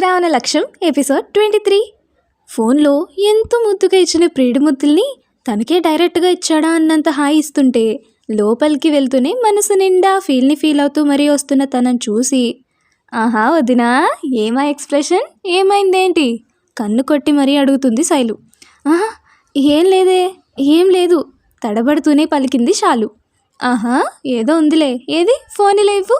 శ్రావణ లక్ష్యం episode twenty three. ఫోన్లో ఎంతో ముద్దుగా ఇచ్చిన ప్రియుడి ముద్దుల్ని తనకే డైరెక్ట్గా ఇచ్చాడా అన్నంత హాయి ఇస్తుంటే లోపలికి వెళ్తూనే మనసు నిండా ఫీల్ని ఫీల్ అవుతూ మరీ వస్తున్న తనని చూసి ఆహా వదినా ఏమా ఎక్స్ప్రెషన్? ఏమైందేంటి? కన్ను కొట్టి మరీ అడుగుతుంది శైలు. ఆహా ఏం లేదే ఏం లేదు తడబడుతూనే పలికింది షాలు. ఆహా ఏదో ఉందిలే ఏది? ఫోన్ లేవు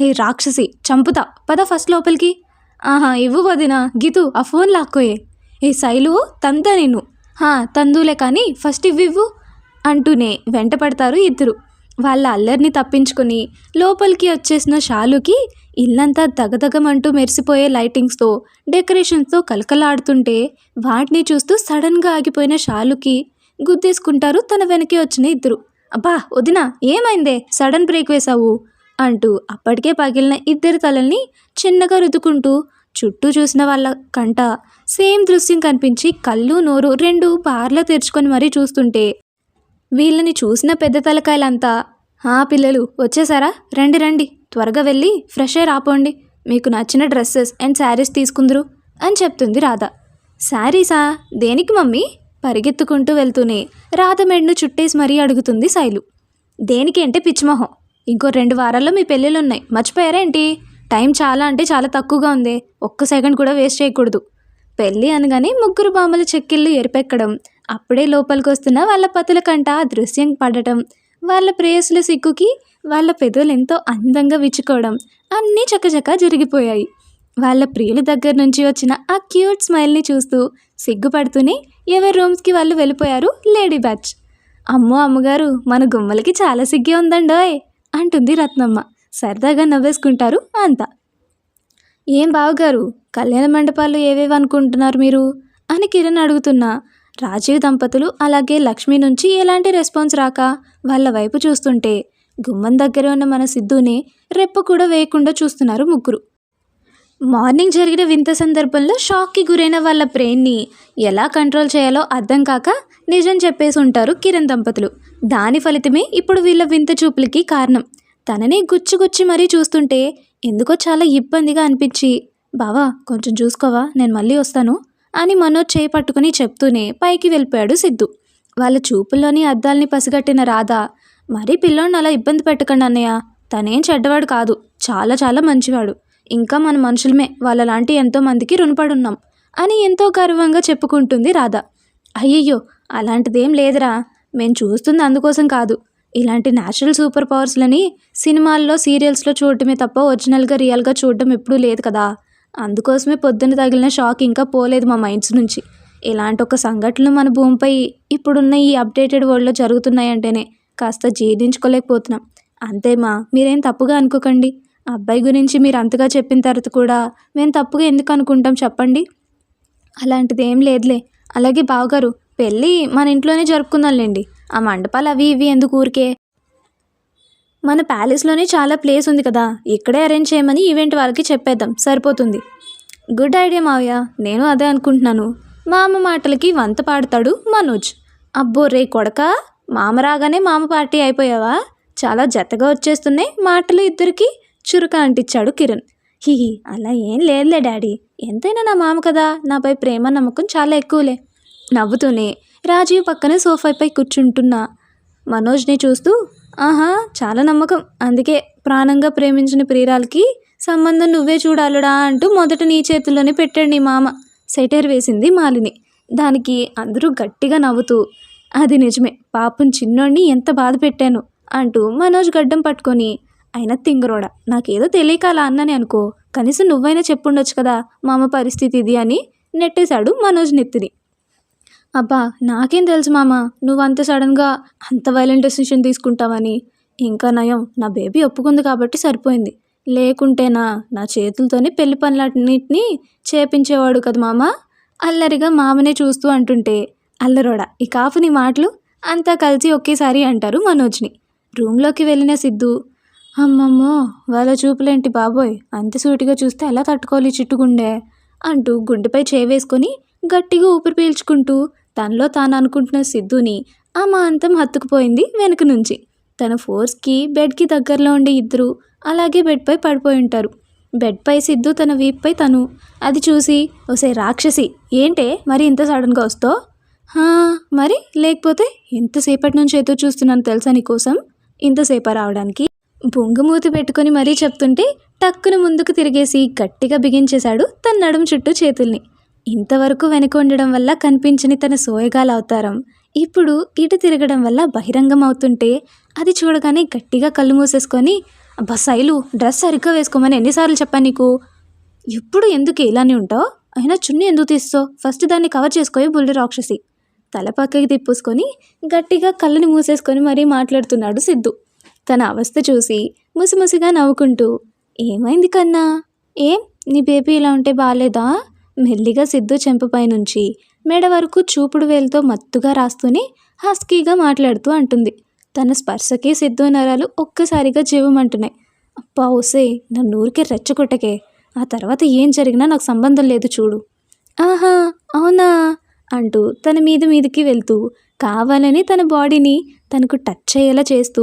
ఏ రాక్షసి చంపుతా పద ఫస్ట్ లోపలికి. ఆహా ఇవ్వు వదినా. గీతు ఆ ఫోన్ లాక్కోయే. ఏ శైలు తంతా నేను హా తందులే కానీ ఫస్ట్ ఇవ్వివ్వు అంటూనే వెంట పడతారు ఇద్దరు. వాళ్ళ అల్లరిని తప్పించుకొని లోపలికి వచ్చేసిన షాలుకి ఇల్లంతా దగదగమంటూ మెరిసిపోయే లైటింగ్స్తో డెకరేషన్స్తో కలకలాడుతుంటే వాటిని చూస్తూ సడన్గా ఆగిపోయిన షాలుకి గుద్దేసుకుంటారు తన వెనకే వచ్చిన ఇద్దరు. అబ్బా వదినా ఏమైందే? సడన్ బ్రేక్ వేశావు. అంటూ అప్పటికే పగిలిన ఇద్దరి తలల్ని చిన్నగా రుద్దుకుంటూ చుట్టూ చూసిన వాళ్ళ కంట సేమ్ దృశ్యం కనిపించి కళ్ళు నోరు రెండు బార్లా తెరుచుకొని మరీ చూస్తుంటే వీళ్ళని చూసిన పెద్ద తలకాయలంతా హా పిల్లలు వచ్చేసారా? రండి రండి త్వరగా వెళ్ళి ఫ్రెష్ అయ్యి రాపోండి. మీకు నచ్చిన డ్రెస్సెస్ అండ్ శారీస్ తీసుకుందరు అని చెప్తుంది రాధ. శారీసా? దేనికి మమ్మీ? పరిగెత్తుకుంటూ వెళ్తూనే రాధ మెడ్ను చుట్టేసి మరీ అడుగుతుంది శైలు. దేనికి అంటే పిచ్చిమొహం ఇంకో రెండు వారాల్లో మీ పెళ్ళిళ్ళు ఉన్నాయి మర్చిపోయారా ఏంటి? టైం చాలా అంటే చాలా తక్కువగా ఉంది. ఒక్క సెకండ్ కూడా వేస్ట్ చేయకూడదు. పెళ్ళి అనగానే ముగ్గురు బామ్మల చెక్కిళ్ళు ఎరిపెక్కడం అప్పుడే లోపలికి వస్తున్న వాళ్ళ పతుల కంట దృశ్యం పడటం. వాళ్ళ ప్రేయసుల సిగ్గుకి వాళ్ళ పెదవులు ఎంతో అందంగా విచ్చుకోవడం. అన్నీ చకచకా జరిగిపోయాయి. వాళ్ళ ప్రియుల దగ్గర నుంచి వచ్చిన ఆ క్యూట్ స్మైల్ని చూస్తూ సిగ్గుపడుతూనే ఎవరి రూమ్స్కి వాళ్ళు వెళ్ళిపోయారు లేడీ బ్యాచ్ అమ్మో అమ్మగారు మన గుమ్మలకి చాలా సిగ్గే ఉందండోయ్. అంటుంది రత్నమ్మ. సరదాగా నవ్వేసుకుంటారు అంతా. ఏం బావగారు కళ్యాణ మండపాలు ఏవేవి అనుకుంటున్నారు మీరు? అని కిరణ్ అడుగుతున్నా. రాజీవ్ దంపతులు అలాగే లక్ష్మి నుంచి ఎలాంటి రెస్పాన్స్ రాక వాళ్ళ వైపు చూస్తుంటే గుమ్మం దగ్గర ఉన్న మన సిద్ధుని రెప్ప కూడా వేయకుండా చూస్తున్నారు ముగ్గురు. మార్నింగ్ జరిగిన వింత సందర్భంలో షాక్కి గురైన వాళ్ళ బ్రెయిన్ని ఎలా కంట్రోల్ చేయాలో అర్థం కాక నిజం చెప్పేసి ఉంటారు కిరణ్ దంపతులు. దాని ఫలితమే ఇప్పుడు వీళ్ళ వింత చూపులకి కారణం. తననే గుచ్చి గుచ్చి మరీ చూస్తుంటే ఎందుకో చాలా ఇబ్బందిగా అనిపించి బావా కొంచెం చూసుకోవా నేను మళ్ళీ వస్తాను అని మనోజ్ చేయి పట్టుకుని చెప్తూనే పైకి వెళ్ళిపోయాడు సిద్ధు. వాళ్ళ చూపుల్లోని అద్దాల్ని పసిగట్టిన రాధ మరీ పిల్లోడిని అలా ఇబ్బంది పెట్టకండి అన్నయ్య తనేం చెడ్డవాడు కాదు చాలా చాలా మంచివాడు. ఇంకా మన మనుషులమే. వాళ్ళలాంటి ఎంతోమందికి రుణపడున్నాం అని ఎంతో గర్వంగా చెప్పుకుంటుంది రాధ. అయ్యయ్యో అలాంటిదేం లేదురా. మేము చూస్తుంది అందుకోసం కాదు. ఇలాంటి న్యాచురల్ సూపర్ పవర్స్లని సినిమాల్లో సీరియల్స్లో చూడటమే తప్ప ఒరిజినల్గా రియల్గా చూడటం ఎప్పుడూ లేదు కదా. అందుకోసమే పొద్దున్న తగిలిన షాక్ ఇంకా పోలేదు మా మైండ్స్ నుంచి. ఇలాంటి ఒక సంఘటనలు మన భూమిపై ఇప్పుడున్న ఈ అప్డేటెడ్ వరల్డ్లో జరుగుతున్నాయంటేనే కాస్త జీర్ణించుకోలేకపోతున్నాం. అంతేమా? మీరేం తప్పుగా అనుకోకండి. అబ్బాయి గురించి మీరు అంతగా చెప్పిన తర్వాత కూడా మేము తప్పుగా ఎందుకు అనుకుంటాం చెప్పండి. అలాంటిది ఏం లేదులే. అలాగే బావగారు పెళ్ళి మన ఇంట్లోనే జరుపుకుందాంలేండి. ఆ మండపాలు అవి ఇవి ఎందుకు ఊరికే? మన ప్యాలెస్లోనే చాలా ప్లేస్ ఉంది కదా. ఇక్కడే అరేంజ్ చేయమని ఈవెంట్ వాళ్ళకి చెప్పేద్దాం. సరిపోతుంది. గుడ్ ఐడియా మావయ్య. నేను అదే అనుకుంటున్నాను. మామ మాటలకి వంత పాడతాడు మనోజ్. అబ్బో రే కొడక. మామ రాగానే మామ పార్టీ అయిపోయావా? చాలా జతగా వచ్చేస్తున్నాయి మాటలు ఇద్దరికి. చురుకా అంటించాడు కిరణ్. హిహి అలా ఏం లేదులే డాడీ. ఎంతైనా నా మామ కదా నాపై ప్రేమ నమ్మకం చాలా ఎక్కువలే. నవ్వుతూనే రాజీవ్ పక్కనే సోఫాపై కూర్చుంటున్నా. మనోజ్ని చూస్తూ ఆహా చాలా నమ్మకం. అందుకే ప్రాణంగా ప్రేమించిన ప్రియురాలకి సంబంధం నువ్వే చూడాలడా అంటూ మొదట నీ చేతుల్లోనే పెట్టాడు నీ మామ. సెటర్ వేసింది మాలిని. దానికి అందరూ గట్టిగా నవ్వుతూ అది నిజమే పాపం చిన్నోడిని ఎంత బాధ పెట్టాను అంటూ మనోజ్ గడ్డం పట్టుకొని అయినా తింగరోడ. నాకేదో తెలియక అలా అన్నని అనుకో. కనీసం నువ్వైనా చెప్పుండొచ్చు కదా మామ పరిస్థితి ఇది అని నెట్టేశాడు మనోజ్ నెత్తిని. అబ్బా నాకేం తెలుసు మామ నువ్వు అంత సడన్గా అంత వైలెంట్ డెసిషన్ తీసుకుంటావని. ఇంకా నయం నా బేబీ ఒప్పుకుంది కాబట్టి సరిపోయింది. లేకుంటేనా నా చేతులతోనే పెళ్ళి పనులన్నింటినీ చేపించేవాడు కదా మామ? అల్లరిగా మామనే చూస్తూ అంటుంటే అల్లరోడా ఈ కాఫుని నీ మాటలు. అంతా కలిసి ఒకేసారి అంటారు మనోజ్ని. రూమ్లోకి వెళ్ళిన సిద్ధు అమ్మమ్మో వాళ్ళ చూపులేంటి బాబోయ్? అంత సూటిగా చూస్తే ఎలా తట్టుకోవాలి చిట్టుగుండె? అంటూ గుండెపై చేవేసుకొని గట్టిగా ఊపిరి పీల్చుకుంటూ తనలో తాను అనుకుంటున్న సిద్ధుని ఆ మాంతం హత్తుకుపోయింది వెనుక నుంచి. తన ఫోర్స్కి బెడ్కి దగ్గరలో ఉండే ఇద్దరు అలాగే బెడ్పై పడిపోయి ఉంటారు. బెడ్పై సిద్ధు తన వీప్పై తను. అది చూసి ఒసే రాక్షసి ఏంటే మరి ఇంత సడన్గా వస్తో "హా, మరి? లేకపోతే ఎంతసేపటి నుంచి ఎదురు చూస్తున్నాను తెలుసా నీకోసం? ఇంతసేపు రావడానికి? బొంగుమూతి పెట్టుకొని మరీ చెప్తుంటే టక్కున ముందుకు తిరిగేసి గట్టిగా బిగించేశాడు తన నడుము చుట్టూ చేతుల్ని. ఇంతవరకు వెనక ఉండడం వల్ల కనిపించని తన సోయగాల అవతారం. ఇప్పుడు ఇటు తిరగడం వల్ల బహిరంగం అవుతుంటే అది చూడగానే గట్టిగా కళ్ళు మూసేసుకొని అబ్బా శైలు డ్రెస్ సరిగ్గా వేసుకోమని ఎన్నిసార్లు చెప్పాను నీకు? ఎప్పుడు ఎందుకు ఇలానే ఉంటావు? అయినా చున్నీ ఎందుకు తీస్తావు? ఫస్ట్ దాన్ని కవర్ చేసుకోయి బుల్లి రాక్షసి. తల పక్కకి తిప్పేసుకొని గట్టిగా కళ్ళని మూసేసుకొని మరీ మాట్లాడుతున్నాడు సిద్ధు. తన అవస్థ చూసి ముసిముసిగా నవ్వుకుంటూ ఏమైంది కన్నా? ఏం? నీ బేబీ ఇలా ఉంటే బాగాలేదా మెల్లిగా సిద్ధు చెంపపై నుంచి మెడ వరకు చూపుడు వేలుతో మత్తుగా రాస్తూనే హస్కీగా మాట్లాడుతూ అంటుంది. తన స్పర్శకి సిద్ధు నరాలు ఒక్కసారిగా జీవమంటున్నాయి. అప్పా ఓసే నన్ను ఊరికే రెచ్చగొట్టకే. ఆ తర్వాత ఏం జరిగినా నాకు సంబంధం లేదు చూడు. ఆహా అవునా? అంటూ తన మీద మీదకి వెళ్తూ కావాలని తన బాడీని తనకు టచ్ అయ్యేలా చేస్తూ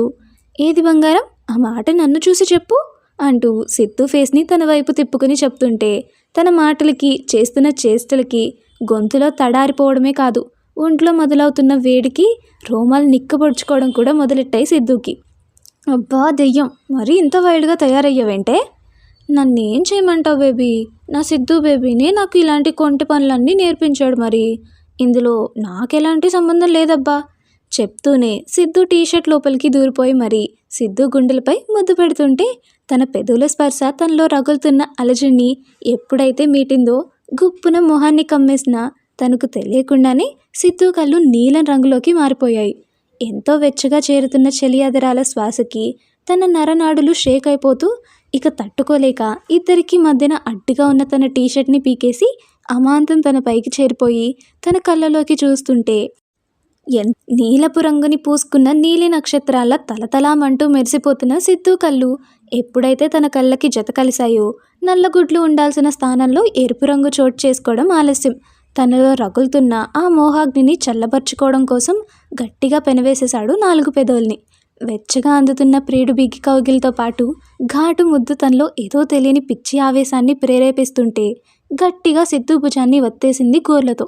ఏది బంగారం? ఆ మాట నన్ను చూసి చెప్పు అంటూ సిత్తు ఫేస్ని తన వైపు తిప్పుకుని చెప్తుంటే తన మాటలకి చేస్తున్న చేష్టలకి గొంతులో తడారిపోవడమే కాదు ఒంట్లో మొదలవుతున్న వేడికి రోమాలు నిక్కపొడుచుకోవడం కూడా మొదలెట్టాయి సిద్ధుకి. అబ్బా దెయ్యం! మరీ ఇంత వైల్డ్గా తయారయ్యావంటే? నన్నేం చేయమంటావు బేబీ? నా సిద్ధు బేబీనే నాకు ఇలాంటి కొంటి పనులన్నీ నేర్పించాడు మరి. ఇందులో నాకెలాంటి సంబంధం లేదబ్బా. చెప్తూనే సిద్ధు టీషర్ట్ లోపలికి దూరిపోయి మరి సిద్ధు గుండెలపై ముద్దు పెడుతుంటే తన పెదవుల స్పర్శ తనలో రగులుతున్న అలజడిని ఎప్పుడైతే మీటిందో గుప్పున మొహాన్ని కమ్మేసిన తనకు తెలియకుండానే సిద్ధు కళ్ళు నీలం రంగులోకి మారిపోయాయి. ఎంతో వెచ్చగా చేరుతున్న చలి అదరాల శ్వాసకి తన నరనాడులు షేక్ అయిపోతూ ఇక తట్టుకోలేక ఇద్దరికి మధ్యన అడ్డుగా ఉన్న తన టీషర్ట్ని పీకేసి అమాంతం తన పైకి చేరిపోయి తన కళ్ళలోకి చూస్తుంటే ఎన్ నీలపు రంగుని పూసుకున్న నీలి నక్షత్రాల తలతలామంటూ మెరిసిపోతున్న సిద్ధు కళ్ళు ఎప్పుడైతే తన కళ్ళకి జత కలిశాయో నల్లగుడ్లు ఉండాల్సిన స్థానంలో ఎరుపు రంగు చోటు చేసుకోవడం ఆలస్యం. తనలో రగులుతున్న ఆ మోహాగ్నిని చల్లబరుచుకోవడం కోసం గట్టిగా పెనవేసేశాడు నాలుగు పెదవుల్ని. వెచ్చగా అందుతున్న ప్రియుడు బిగ్గి కౌగిలితో పాటు ఘాటు ముద్దు తనలో ఏదో తెలియని పిచ్చి ఆవేశాన్ని ప్రేరేపిస్తుంటే గట్టిగా సిద్ధు భుజాన్ని వత్తేసింది గోర్లతో.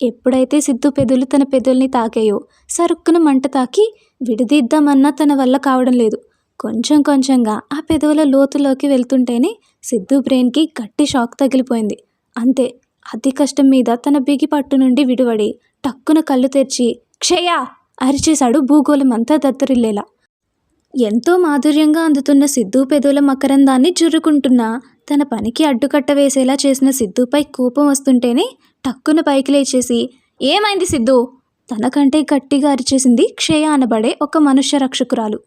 ఎప్పుడైతే సిద్ధు పెదులు తన పెదుల్ని తాకాయో సరుక్కున మంట తాకి విడదీద్దామన్నా తన వల్ల కావడం లేదు. కొంచెం కొంచెంగా ఆ పెదవుల లోతులోకి వెళ్తుంటేనే సిద్ధు బ్రెయిన్కి గట్టి షాక్ తగిలిపోయింది. అంతే అతి కష్టం మీద తన బిగి పట్టు నుండి విడివడి టక్కున కళ్ళు తెరిచి క్షయ! అరిచేశాడు భూగోళం అంతా దత్తరిల్లేలా. ఎంతో మాధుర్యంగా అందుతున్న సిద్ధు పెదవుల మకరందాన్ని జుర్రుకుంటున్న తన పనికి అడ్డుకట్ట వేసేలా చేసిన సిద్ధుపై కోపం వస్తుంటేనే టక్కున పైకి లేచేసి ఏమైంది సిద్ధు? తనకంటే గట్టిగా అరిచేసింది క్షయ అనబడే ఒక మనుష్య రక్షకురాలు.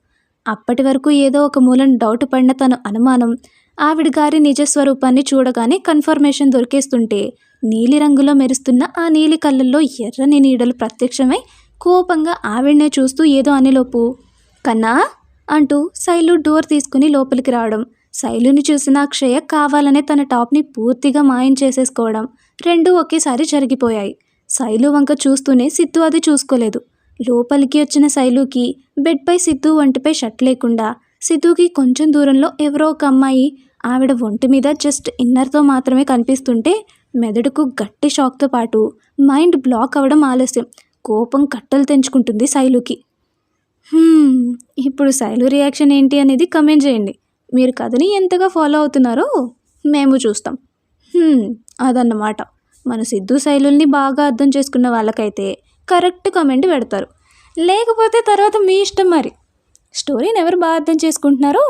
అప్పటి వరకు ఏదో ఒక మూలం డౌట్ పడిన తన అనుమానం. ఆవిడ గారి నిజస్వరూపాన్ని చూడగానే కన్ఫర్మేషన్ దొరికేస్తుంటే నీలిరంగులో మెరుస్తున్న ఆ నీలి కళ్ళల్లో ఎర్రని నీడలు ప్రత్యక్షమై కోపంగా ఆవిడనే చూస్తూ ఏదో అనిలోపు కన్నా అంటూ శైలు డోర్ తీసుకుని లోపలికి రావడం. శైలుని చూసిన అక్షయ కావాలనే తన టాప్ని పూర్తిగా మాయం చేసేసుకోవడం. రెండూ ఒకేసారి జరిగిపోయాయి. శైలు వంక చూస్తూనే సిద్ధు అది చూసుకోలేదు. లోపలికి వచ్చిన శైలుకి బెడ్పై సిద్ధు ఒంటిపై షర్ట్ లేకుండా సిద్ధుకి కొంచెం దూరంలో ఎవరో ఒక అమ్మాయి ఆవిడ ఒంటి మీద జస్ట్ ఇన్నర్తో మాత్రమే కనిపిస్తుంటే మెదడుకు గట్టి షాక్తో పాటు మైండ్ బ్లాక్ అవ్వడం ఆలస్యం. కోపం కట్టలు తెంచుకుంటుంది శైలుకి. ఇప్పుడు శైలు రియాక్షన్ ఏంటి? అనేది కమెంట్ చేయండి. మీరు కథని ఎంతగా ఫాలో అవుతున్నారో మేము చూస్తాం. అదన్నమాట. మన సిద్ధు శైలుల్ని బాగా అర్థం చేసుకున్న వాళ్ళకైతే కరెక్ట్ కమెంట్ పెడతారు. లేకపోతే తర్వాత మీ ఇష్టం మరి. స్టోరీని ఎవరు బాగా అర్థం చేసుకుంటున్నారో?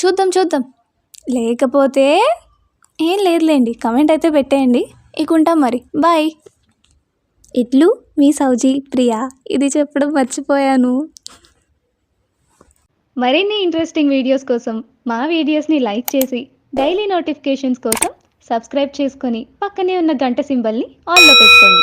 చూద్దాం చూద్దాం. లేకపోతే ఏం లేదులేండి కమెంట్ అయితే పెట్టేయండి. ఇక ఉంటాం మరి. బాయ్. ఇట్లు మీ సౌజీ ప్రియా ఇది చెప్పడం మర్చిపోయాను. మరిన్ని ఇంట్రెస్టింగ్ వీడియోస్ కోసం మా వీడియోస్ని లైక్ చేసి డైలీ నోటిఫికేషన్స్ కోసం సబ్స్క్రైబ్ చేసుకొని పక్కనే ఉన్న గంట సింబల్ని ఆన్లో పెట్టుకోండి.